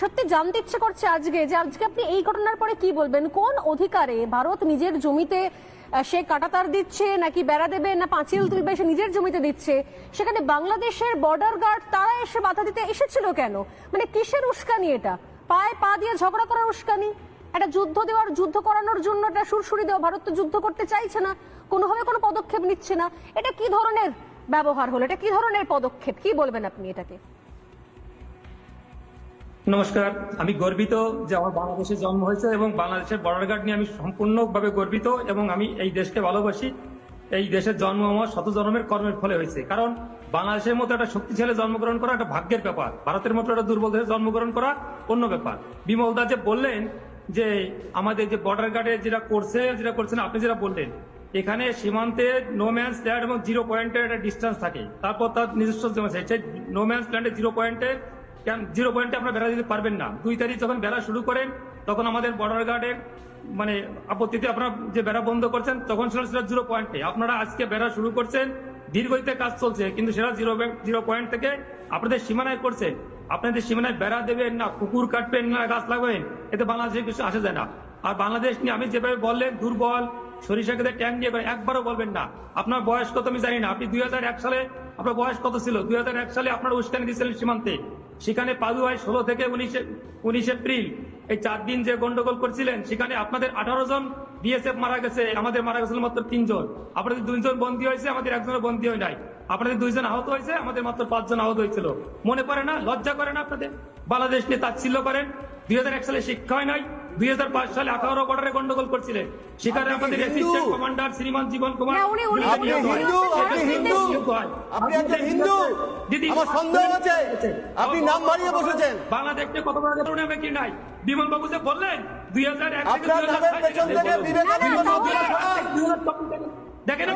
সত্যি জানতে ইচ্ছে করছে আজকে যে আজকে আপনি এই ঘটনার পরে কি বলবেন? কোন অধিকারে ভারত নিজের জমিতে সে কাটাতার দিচ্ছে, নাকি বেড়া দেবে, না পাঁচিল তুলবে, সে নিজের জমিতে দিচ্ছে? সেখানে বাংলাদেশের বর্ডার গার্ড তারা এসে বাধা দিতে এসেছিল কেন? মানে কিসের উস্কানি এটা? পায়ে পা দিয়ে ঝগড়া করার উস্কানি? একটা যুদ্ধ দেওয়ার, যুদ্ধ করানোর জন্য একটা সুরসুরি দেওয়া ভারত তো যুদ্ধ করতে চাইছে না, কোনোভাবে কোনো পদক্ষেপ নিচ্ছে না। এটা কি ধরনের ব্যবহার হলো? এটা কি ধরনের পদক্ষেপ? কি বলবেন আপনি এটাকে? নমস্কার, আমি গর্বিত যে আমার বাংলাদেশে জন্ম হয়েছে এবং বাংলাদেশের বর্ডার গার্ড নিয়ে আমি সম্পূর্ণভাবে গর্বিত এবং আমি এই দেশকে ভালোবাসি। এই দেশের জন্ম আমার শত জন্মের কর্মের ফলে হয়েছে। কারণ বাংলাদেশের মতো একটা শক্তিশালী জন্মগ্রহণ করা একটা ভাগ্যের ব্যাপার। ভারতের মতো একটা দুর্বল দেশে জন্মগ্রহণ করা অন্য ব্যাপার। বিমল দা যে বললেন যে আমাদের যে বর্ডার গার্ডে যেটা করছে, যেটা করছেন, আপনি যেটা বললেন, এখানে সীমান্তে নো ম্যান্স ল্যান্ড এবং জিরো পয়েন্টের একটা ডিস্টেন্স থাকে। তারপর তার নিজস্ব জমা সেই নো ম্যান্স ল্যান্ডে জিরো পয়েন্টে কেন জিরো পয়েন্টে আপনারা বেড়া দিতে পারবেন না। দুই তারিখ যখন বেড়া শুরু করেন, তখন আমাদের বর্ডার গার্ডের মানে আপত্তিতে আপনারা যে বেড়া বন্ধ করছেন, তখন ছিল সেটা জিরো পয়েন্টে আপনারা আজকে বেড়া শুরু করছেন দীর্ঘতে কাজ চলছে, কিন্তু সেটা জিরো জিরো পয়েন্ট থেকে আপনাদের সীমানায় করছেন আপনাদের সীমানায় বেড়া দেবেন না, কুকুর কাটবেন না, গাছ লাগাবেন, এতে বাংলাদেশে কিছু আসা যায় না। আর বাংলাদেশ নিয়ে আমি যেভাবে বললেন, দুর্বল সরিষা খেতে ট্যাঙ্ক দিয়ে একবারও বলবেন না। আপনার বয়স কত আমি জানি না। আপনি দুই হাজার এক সালে, আপনার বয়স কত ছিল? দুই হাজার এক সালে আপনার উস্কানি দিয়েছিলেন সীমান্তে। সেখানে পাদুয়ায় ষোলো থেকে উনিশে, উনিশ এপ্রিল এই চার দিন যে গন্ডগোল করছিলেন, সেখানে আপনাদের আঠারো জন বিএসএফ মারা গেছে, আমাদের মারা গেছিল মাত্র তিনজন। আপনাদের দুইজন বন্দী হয়েছে, আমাদের একজনের বন্দী হয় নাই। আপনাদের দুইজন আহত হয়েছে, আমাদের মাত্র পাঁচজন আহত হয়েছিল। মনে পড়ে না? লজ্জা করে না আপনাদের? বাংলাদেশ নিয়ে তাচ্ছিল্য করেন। দুই হাজার এক সালে শিক্ষা হয় নাই। দুই সালে আঠারো বর্ডারে গন্ডগোল করছিলেন সেখানে আমাদের কি অ্যাসিস্ট্যান্ট কমান্ডার শ্রীমান জীবন কুমার উনি- উনি- আপনি হিন্দু আপনি হিন্দু আপনি একজন হিন্দু আমার সন্দেহ আছে আপনি নাম বাড়িয়ে বসেছেন বাংলাদেশকে কত বড় কি নাই বিমল বাবু যে বললেন দুই হাজার এক থেকে। দেখেন